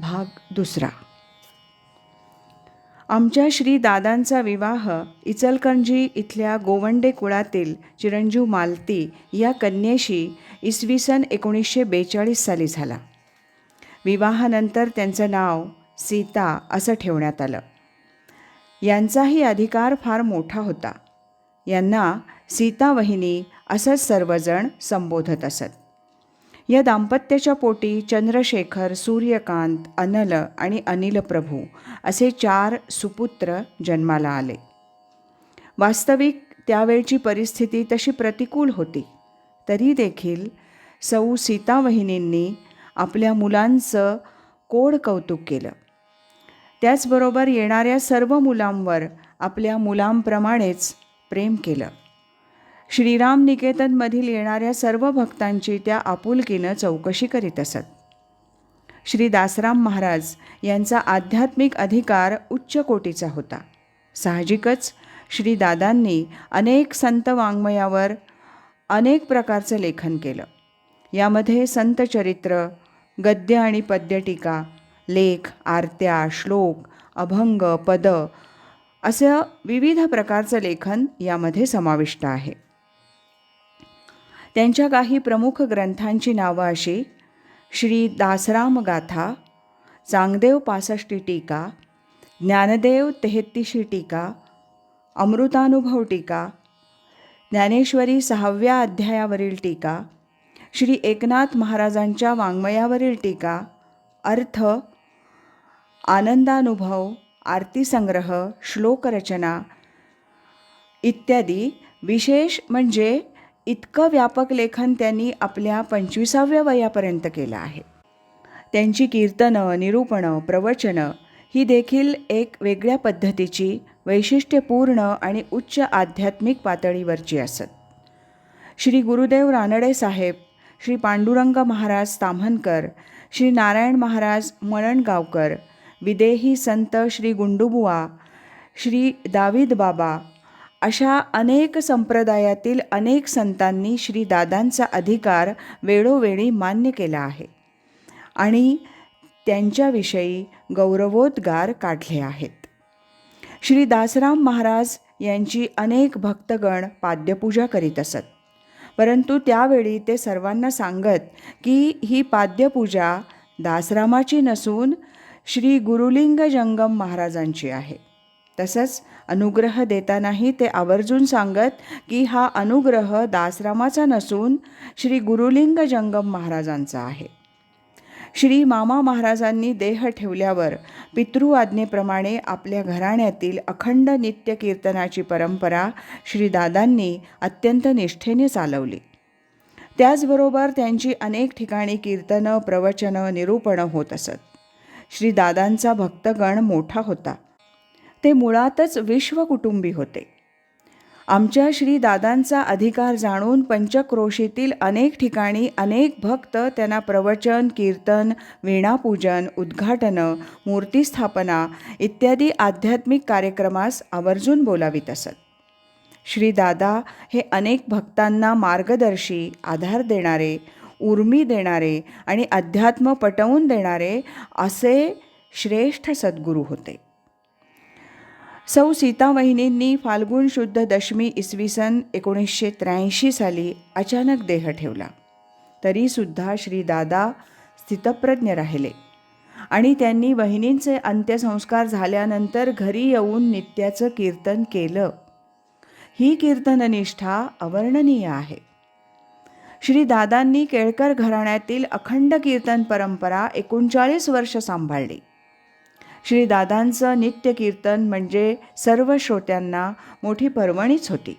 भाग दुसरा. आमच्या श्री दादांचा विवाह इचलकंजी इथल्या गोवंडे कुळातील चिरंजीव मालती या कन्येशी इसवी सन एकोणीसशे बेचाळीस साली झाला. विवाहानंतर त्यांचं नाव सीता असं ठेवण्यात आलं. यांचाही अधिकार फार मोठा होता. यांना सीता वहिनी असंच सर्वजण संबोधत असत. या दाम्पत्याच्या पोटी चंद्रशेखर सूर्यकांत अनल आणि अनिल प्रभू असे चार सुपुत्र जन्माला आले. वास्तविक त्यावेळची परिस्थिती तशी प्रतिकूल होती. तरी देखील सौ सीतावहिनींनी आपल्या मुलांचं कोड कौतुक केलं. त्याचबरोबर येणाऱ्या सर्व मुलांवर आपल्या मुलांप्रमाणेच प्रेम केलं. श्रीराम निकेतनमधील येणाऱ्या सर्व भक्तांची त्या आपुलकीनं चौकशी करीत असत. श्री दासराम महाराज यांचा आध्यात्मिक अधिकार उच्च कोटीचा होता. साहजिकच श्री दादांनी अनेक संत वाङ्मयावर अनेक प्रकारचं लेखन केलं. यामध्ये संत चरित्र गद्य आणि पद्यटीका लेख आरत्या श्लोक अभंग पद असं विविध प्रकारचं लेखन यामध्ये समाविष्ट आहे. त्यांच्या काही प्रमुख ग्रंथांची नावं अशी श्री दासराम गाथा चांगदेव पासष्टी टीका ज्ञानदेव तेहत्तीशी टीका अमृतानुभव टीका ज्ञानेश्वरी सहाव्या अध्यायावरील टीका श्री एकनाथ महाराजांच्या वाङ्मयावरील टीका अर्थ आनंदानुभव आरतीसंग्रह श्लोकरचना इत्यादी. विशेष म्हणजे इतकं व्यापक लेखन त्यांनी आपल्या पंचवीसाव्या वयापर्यंत केलं आहे. त्यांची कीर्तनं निरूपणं प्रवचनं ही देखील एक वेगळ्या पद्धतीची वैशिष्ट्यपूर्ण आणि उच्च आध्यात्मिक पातळीवरची असत. श्री गुरुदेव रानडे साहेब श्री पांडुरंग महाराज ताम्हनकर श्री नारायण महाराज मळणगावकर विदेही संत श्री गुंडुबुवा श्री दावीद बाबा अशा अनेक संप्रदायातील अनेक संतांनी श्री दादांचा अधिकार वेळोवेळी मान्य केला आहे आणि त्यांच्याविषयी गौरवोद्गार काढले आहेत. श्री दासराम महाराज यांची अनेक भक्तगण पाद्यपूजा करीत असत. परंतु त्यावेळी ते सर्वांना सांगत की ही पाद्यपूजा दासरामाची नसून श्री गुरुलिंग जंगम महाराजांची आहे. तसंच अनुग्रह देतानाही ते आवर्जून सांगत की हा अनुग्रह दासरामाचा नसून श्री गुरुलिंग जंगम महाराजांचा आहे. श्री मामा महाराजांनी देह ठेवल्यावर पितृआज्ञेप्रमाणे आपल्या घराण्यातील अखंड नित्य कीर्तनाची परंपरा श्री दादांनी अत्यंत निष्ठेने चालवली. त्याचबरोबर त्यांची अनेक ठिकाणी कीर्तनं प्रवचनं निरूपणं होत असत. श्री दादांचा भक्तगण मोठा होता. ते मुळातच विश्वकुटुंबी होते. आमच्या श्री दादांचा अधिकार जाणून पंचक्रोशीतील अनेक ठिकाणी अनेक भक्त त्यांना प्रवचन कीर्तन वीणापूजन उद्घाटनं मूर्तीस्थापना इत्यादी आध्यात्मिक कार्यक्रमास आवर्जून बोलावीत असत. श्री दादा हे अनेक भक्तांना मार्गदर्शी आधार देणारे उर्मी देणारे आणि अध्यात्म पटवून देणारे असे श्रेष्ठ सद्गुरू होते. सौ सीतावहिनींनी फाल्गुन शुद्ध दशमी इसवी सन एकोणीसशे त्र्याऐंशी साली अचानक देह ठेवला. तरीसुद्धा श्री दादा स्थितप्रज्ञ राहिले आणि त्यांनी वहिनींचे अंत्यसंस्कार झाल्यानंतर घरी येऊन नित्याचं कीर्तन केलं. ही कीर्तननिष्ठा अवर्णनीय आहे. श्री दादांनी केळकर घराण्यातील अखंड कीर्तन परंपरा एकोणचाळीस वर्ष सांभाळली. श्री दादांचं नित्य कीर्तन म्हणजे सर्व श्रोत्यांना मोठी पर्वणीच होती.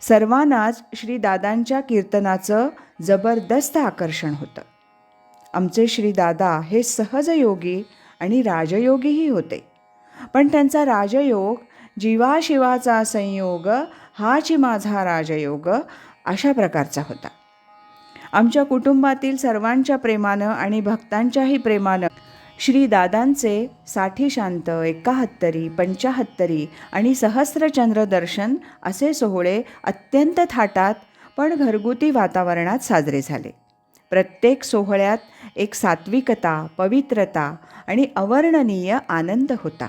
सर्वांनाच श्री दादांच्या कीर्तनाचं जबरदस्त आकर्षण होतं. आमचे श्री दादा हे सहजयोगी आणि राजयोगीही होते. पण त्यांचा राजयोग जीवाशिवाचा संयोग हाची माझा राजयोग अशा प्रकारचा होता. आमच्या कुटुंबातील सर्वांच्या प्रेमानं आणि भक्तांच्याही प्रेमानं श्रीदादांचे साठी शांत एकाहत्तरी पंचाहत्तरी आणि सहस्रचंद्र दर्शन असे सोहळे अत्यंत थाटात पण घरगुती वातावरणात साजरे झाले. प्रत्येक सोहळ्यात एक सात्विकता पवित्रता आणि अवर्णनीय आनंद होता.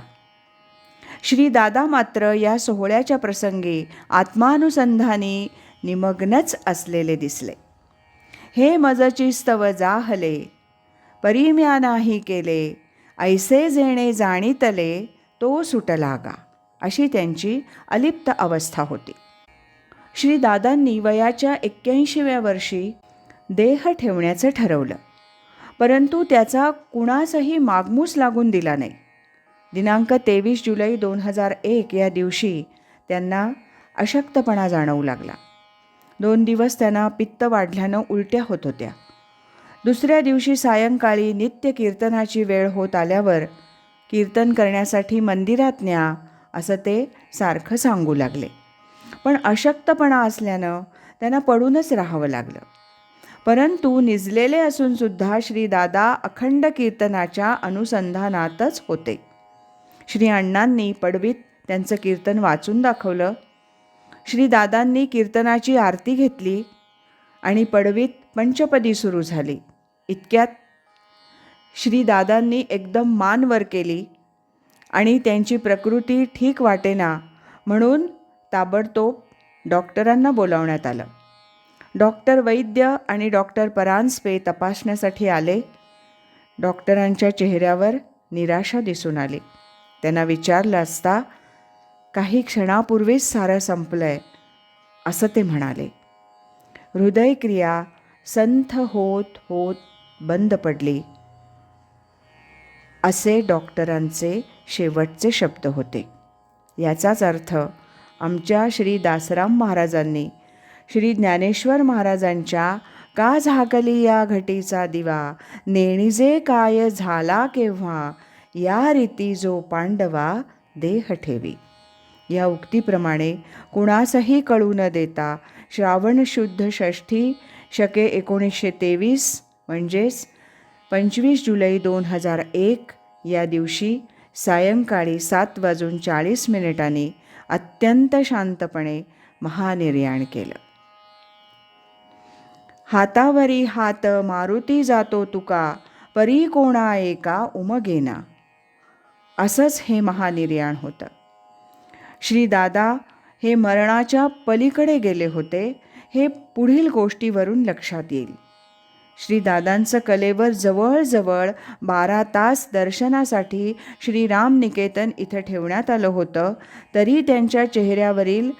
श्रीदादा मात्र या सोहळ्याच्या प्रसंगी आत्मानुसंधानी निमग्नच असलेले दिसले. हे मजची स्तव जाहले परिम्या नाही केले. ऐसे जेणे जाणीतले तो सुटलागा. अशी त्यांची अलिप्त अवस्था होती. श्री दादांनी वयाच्या एक्क्याऐंशीव्या वर्षी देह ठेवण्याचं ठरवलं. परंतु त्याचा कुणासही मागमूस लागून दिला नाही. दिनांक तेवीस जुलै दोन हजार एक या दिवशी त्यांना अशक्तपणा जाणवू लागला. दोन दिवस त्यांना पित्त वाढल्यानं उलट्या होत होत्या. दुसऱ्या दिवशी सायंकाळी नित्य कीर्तनाची वेळ होत आल्यावर कीर्तन करण्यासाठी मंदिरात न्या असं ते सारखं सांगू लागले. पण अशक्तपणा असल्यानं त्यांना पडूनच राहावं लागलं. परंतु निजलेले असूनसुद्धा श्री दादा अखंड कीर्तनाच्या अनुसंधानातच होते. श्री अण्णांनी पडवीत त्यांचं कीर्तन वाचून दाखवलं. श्री दादांनी कीर्तनाची आरती घेतली आणि पडवीत पंचपदी सुरू झाली. इतक्यात श्री दादांनी एकदम मान वर केली आणि त्यांची प्रकृती ठीक वाटेना म्हणून ताबडतोब डॉक्टरांना बोलावण्यात आलं. डॉक्टर वैद्य आणि डॉक्टर परांजपे तपासण्यासाठी आले. डॉक्टरांच्या चेहऱ्यावर निराशा दिसून आली. त्यांना विचारलं असता काही क्षणापूर्वीच सारं संपलं आहे असं ते म्हणाले. हृदयक्रिया संथ होत होत बंद पडली. असे डॉक्टरांचे शेवटचे शब्द होते. याचाच अर्थ आमच्या श्री दासराम महाराजांनी श्री ज्ञानेश्वर महाराजांच्या का झाकली या घटीचा दिवा नेणिजे काय झाला केव्हा या रीती जो पांडवा देह ठेवी. या उक्तीप्रमाणे कुणासही कळू न देता श्रावण शुद्ध षष्ठी शके एकोणीसशे तेवीस म्हणजेच पंचवीस जुलै दोन हजार एक या दिवशी सायंकाळी सात वाजून चाळीस मिनिटांनी अत्यंत शांतपणे महानिर्याण केलं. हातावरी हात मारुती जातो तुका परी कोणा एका उमगेना. असंच हे महानिर्याण होतं. श्री दादा हे मरणाच्या पलीकडे गेले होते हे पुढील गोष्टीवरून लक्षात येईल. श्रीदादांचं कलेवर जवळजवळ बारा तास दर्शनासाठी श्रीराम निकेतन इथं ठेवण्यात आलं होतं. तरी त्यांच्या चेहऱ्यावरील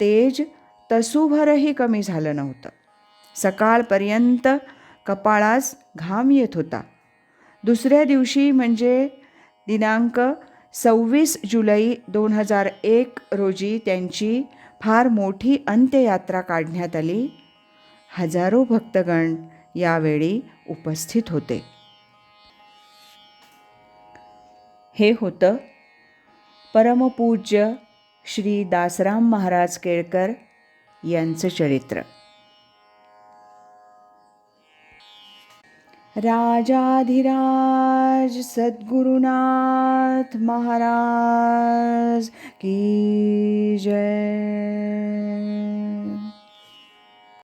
तेज तसूभरही कमी झालं नव्हतं. सकाळपर्यंत कपाळास घाम येत होता. दुसऱ्या दिवशी म्हणजे दिनांक सव्वीस जुलै दोन हजार एक रोजी त्यांची फार मोठी अंत्ययात्रा काढण्यात आली. हजारो भक्तगण यावेळी उपस्थित होते. हे होतं परमपूज्य श्री दासराम महाराज केळकर यांचं चरित्र. राजाधिराज सद्गुरुनाथ महाराज की जय.